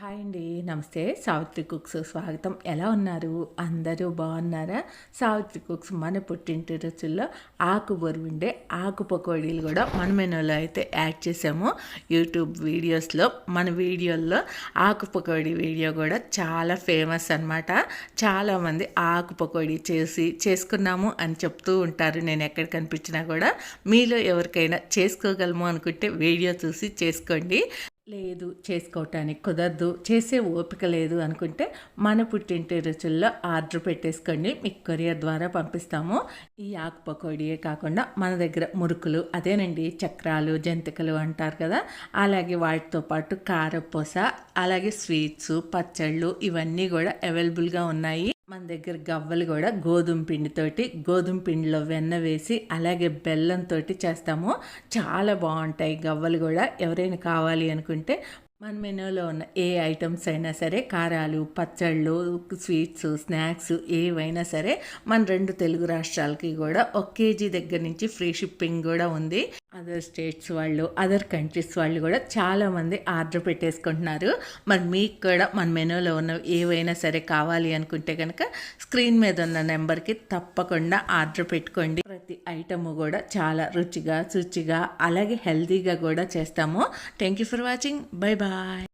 Hi అండి. నమస్తే. Savitri cooks స్వాగతం. ఎలా ఉన్నారు? అందరూ బాగున్నారా? సావిత్రి కుక్స్ మన పుట్టింటి రుచుల్లో ఆకు బొరువిండే ఆకు పకోడీలు కూడా మన మెనూలో అయితే యాడ్ చేసాము యూట్యూబ్ వీడియోస్లో మన వీడియోల్లో ఆకు పకోడీ వీడియో కూడా చాలా ఫేమస్ అనమాట చాలామంది ఆకు పకోడీ చేసి చేసుకున్నాము అని చెప్తూ ఉంటారు. నేను ఎక్కడ కనిపించినా కూడా మీలో ఎవరికైనా చేసుకోగలము అనుకుంటే వీడియో చూసి చేసుకోండి. లేదు చేసుకోవటానికి కుదరదు చేసే ఓపిక లేదు అనుకుంటే మన పుట్టింటి రుచుల్లో ఆర్డర్ పెట్టేసుకోండి. మీకు కొరియర్ ద్వారా పంపిస్తాము. ఈ ఆకు పకోడీయే కాకుండా మన దగ్గర మురుకులు అదేనండి చక్రాలు జంతికలు అంటారు కదా అలాగే వాటితో పాటు కారపూస అలాగే స్వీట్స్ పచ్చళ్ళు ఇవన్నీ కూడా అవైలబుల్గా ఉన్నాయి. మన దగ్గర గవ్వలు కూడా గోధుమ పిండితోటి గోధుమ పిండిలో వెన్న వేసి అలాగే బెల్లంతో చేస్తాము. చాలా బాగుంటాయి గవ్వలు కూడా. ఎవరైనా కావాలి అనుకుంటే మన మెనూలో ఉన్న ఏ ఐటమ్స్ అయినా సరే కారాలు పచ్చళ్ళు స్వీట్స్ స్నాక్స్ ఏవైనా సరే మన రెండు తెలుగు రాష్ట్రాలకి కూడా ఒక కేజీ దగ్గర నుంచి ఫ్రీ షిప్పింగ్ కూడా ఉంది. అదర్ స్టేట్స్ వాళ్ళు అదర్ కంట్రీస్ వాళ్ళు కూడా చాలామంది ఆర్డర్ పెట్టేసుకుంటున్నారు. మరి మీకు కూడా మన మెనూలో ఉన్న ఏవైనా సరే కావాలి అనుకుంటే కనుక స్క్రీన్ మీద ఉన్న నెంబర్కి తప్పకుండా ఆర్డర్ పెట్టుకోండి. ప్రతి ఐటము కూడా చాలా రుచిగా శుచిగా అలాగే హెల్తీగా కూడా చేస్తాము. Thank you for watching bye bye